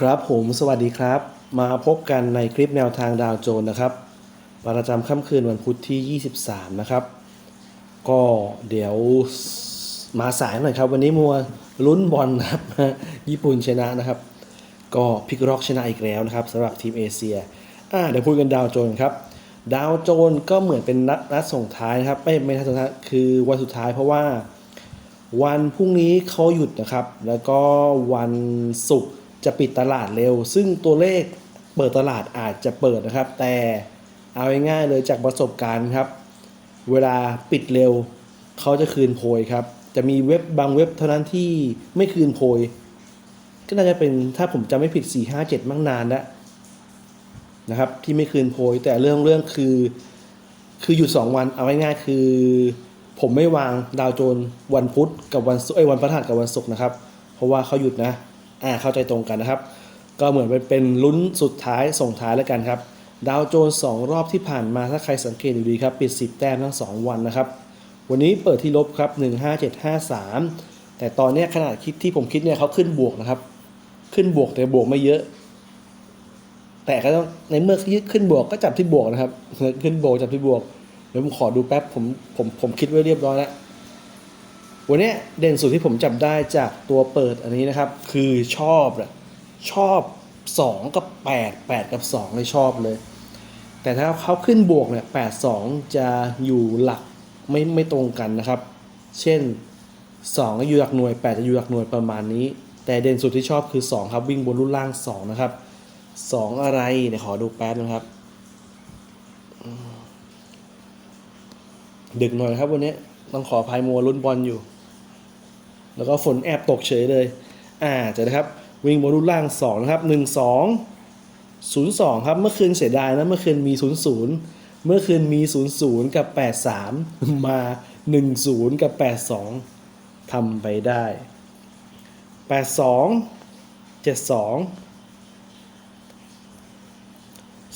ครับผมสวัสดีครับ มาพบกันในคลิปแนวทางดาวโจน์นะครับ ประจำค่ำคืนวันพุธที่ 23 นะครับ ก็เดี๋ยวมาสายหน่อยครับ วันนี้มัวลุ้นบอลนะครับ ญี่ปุ่นชนะนะครับ ก็พิกร็อกชนะอีกแล้วนะครับสำหรับทีมเอเชียอ่าเดี๋ยวพูดกันดาวโจน์ครับ ดาวโจน์ก็เหมือนเป็นนัดนัดส่งท้ายนะครับ ไม่ไม่นัดส่งท้ายคือวันสุดท้ายเพราะว่า วันพรุ่งนี้เขาหยุดนะครับ แล้วก็วันศุกร์ จะปิดตลาดเร็ว ซึ่งตัวเลขเปิดตลาดอาจจะเปิดนะครับ แต่เอาง่ายๆเลยจากประสบการณ์ครับ เวลาปิดเร็วเขาจะคืนโพยครับ จะมีเว็บบางเว็บเท่านั้นที่ไม่คืนโพย ก็น่าจะเป็นถ้าผมจำไม่ผิด 4 5 7มั่งนานแล้วนะครับที่ไม่คืนโพย แต่เรื่องเรื่องคือ คือหยุดสองวันเอาง่ายๆคือ ผมไม่วางดาวโจนส์วันพุธกับวันศุกร์เอ้วันพฤหัสกับวันศุกร์นะครับ เพราะว่าเขาหยุดนะ อ่าเข้าใจตรงกันนะครับ ก็เหมือนเป็นเป็นลุ้นสุดท้ายส่งท้ายแล้วกันครับดาวโจนส์สองรอบที่ผ่านมาถ้าใครสังเกตดูดีครับปิด 10 แต้มทั้ง 2 วันนะครับ วันนี้เปิดที่ลบครับ 15753 แต่ตอนนี้ขนาดคิดที่ผมคิดเนี่ยเขาขึ้นบวกนะครับ ขึ้นบวกแต่บวกไม่เยอะ แต่ก็ต้องในเมื่อยึดขึ้นบวกก็จับที่บวกนะครับ ขึ้นบวกจับที่บวกเดี๋ยวผมขอดูแป๊บผมผมผมคิดไว้เรียบร้อยแล้ว วันนี้เด่นสุดที่ผมจับได้จากตัวเปิดอันนี้นะครับ คือชอบอะชอบ 2 กับ 8 8 กับ 2 เลยชอบเลย แต่ถ้าเขาขึ้นบวกเนี่ย8 2 จะอยู่หลักไม่ไม่ตรงกันนะครับ เช่น 2 อยู่หลักหน่วย 8 จะอยู่หลักหน่วยประมาณนี้ แต่เด่นสุดที่ชอบคือ 2 ครับวิ่งบนรุ่นล่าง 2 นะครับ 2 อะไรเดี๋ยวขอดูแป๊บนะครับ ดึกหน่อยครับวันนี้ต้องขออภัยมัวลุ้นบอลอยู่ แล้วก็ฝนแอบตกเฉยเลย อ่าเจอนะครับ วิ่งบอลลูนล่าง2นะครับ1 2 0 2ครับ เมื่อคืนเสียดายนะ เมื่อคืนมี 0 0 เมื่อคืนมี 0 0 กับ 8 3 มา 1 0 กับ 8 2ทำไปได้ 8 2 7 2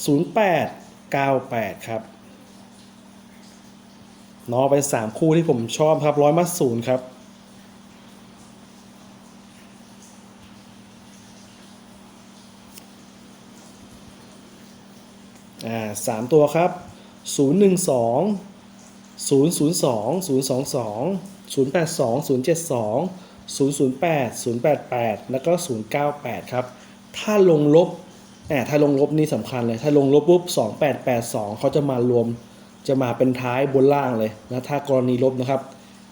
0 8 9 8 ครับเนาะเป็นสามคู่ที่ผมชอบครับร้อยมัดศูนย์ครับ อ่าสามตัวครับศูนย์หนึ่งสองศูนย์ศูนย์สองศูนย์สองสองศูนย์แปดสองศูนย์เจ็ดสองศูนย์ศูนย์แปดศูนย์แปดแปดแล้วก็ศูนย์เก้าแปดครับ ถ้าลงลบแอบถ้าลงลบนี่สำคัญเลย ถ้าลงลบปุ๊บสองแปดแปดสองเขาจะมารวม จะมาเป็นท้ายบนล่างเลยนะถ้ากรณีลบนะครับ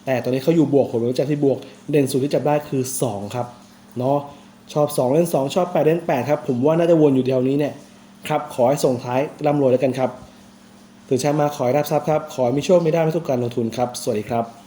แต่ตอนนี้เขาอยู่บวกผมรู้จักที่บวก เด่นสุดที่จับได้คือ 2 ครับเนาะชอบ 2 เล่น 2 ชอบ 8 เล่น 8 ครับ ผมว่าน่าจะวนอยู่แถวนี้เนี่ย ครับขอให้ส่งท้ายร่ำรวยแล้วกันครับ ถึงเช้ามาขอให้รับทรัพย์ครับ ขอให้มีโชคมีได้ไม่ทุกการลงทุนครับ สวัสดีครับ